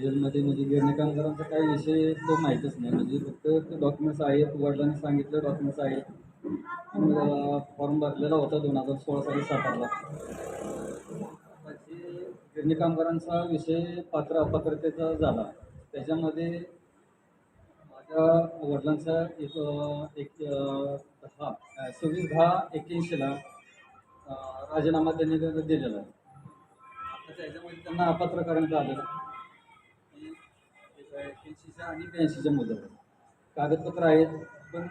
रिअलमध्ये म्हणजे गिरणी कामगारांचा काही विषय तो माहीतच नाही. म्हणजे फक्त ते डॉक्युमेंट्स आहेत वडिलांनी सांगितलं डॉक्युमेंट्स आहेत. आणि फॉर्म भरलेला होता दोन हजार सोळा साली सातारला. त्याची गिरणी कामगारांचा विषय पात्र अपात्रतेचा झाला त्याच्यामध्ये माझ्या वडिलांचा एक एक हा दहा सव्वीस दहा एक्क्याऐंशीला राजीनामा त्यांनी दिलेला आहे. आता त्याच्यामध्ये त्यांना अपात्र करण्यात आलेलं एक्क्याऐंशीच्या आणि ब्याऐंशीचा मुद्दा कागदपत्र आहेत पण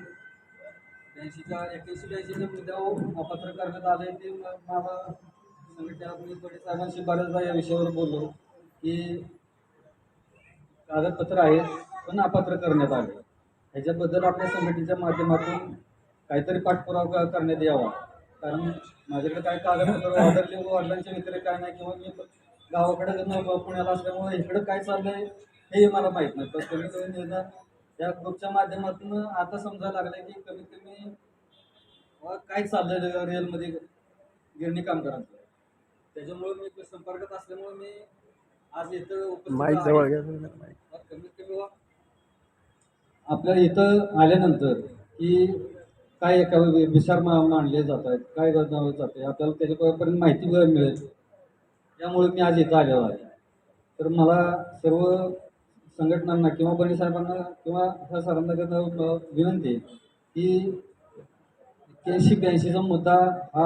ब्याऐंशीचा एक्क्याऐंशी ब्याऐंशीचा मुद्दा अपात्र करण्यात आले ते मला संघटना मी बडे साहेबांशी बऱ्याचदा या विषयावर बोललो की कागदपत्र आहेत पण अपात्र करण्यात आले. ह्याच्याबद्दल आपल्या संघटनेच्या माध्यमातून काहीतरी पाठपुरावा करण्यात यावा. कारण माझ्याकडे काय कागदपत्र वादरले वडिलांच्या व्यतिरिक्त काय नाही किंवा मी गावाकडे पुण्याला असल्यामुळे इकडं काय चाललंय हे मला माहीत नाही. तर कमी कमी निदान या ग्रुपच्या माध्यमातून आता समजायला लागलं की कमीत कमी काय चाललंय रिअलमध्ये गिरणी कामगारांचं त्याच्यामुळे मी संपर्कात असल्यामुळे मी आज इथं उपस्थित माईक आहे. जवळ घ्या जरा mic. कमीत कमी आपल्या इथं आल्यानंतर की काय एका वि- विचार मा मांडले जात आहेत काय जात जाते आपल्याला त्याच्यापर्यंत माहिती मिळेल. त्यामुळे मी आज इथं आलेलो आहे. तर मला सर्व संघटनांना किंवा बने साहेबांना किंवा ह्या सरांना विनंती आहे की एक्क्याऐंशी ब्याऐंशीचा मुद्दा हा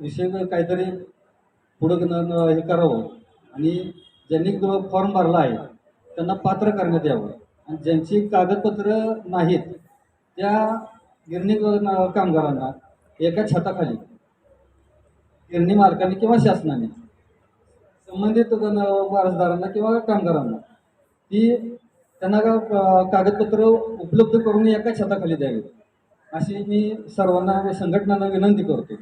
विषय काहीतरी पुढं हे करावं. आणि ज्यांनी फॉर्म भरला आहे त्यांना पात्र करण्यात यावं. आणि ज्यांची कागदपत्र नाहीत त्या गिरणी कामगारांना एका छताखाली गिरणी मालकाने किंवा शासनाने संबंधित वारसदारांना किंवा कामगारांना ती त्यांना कागदपत्र उपलब्ध करून एका छताखाली द्यावी अशी मी सर्वांना संघटनांना विनंती करतो.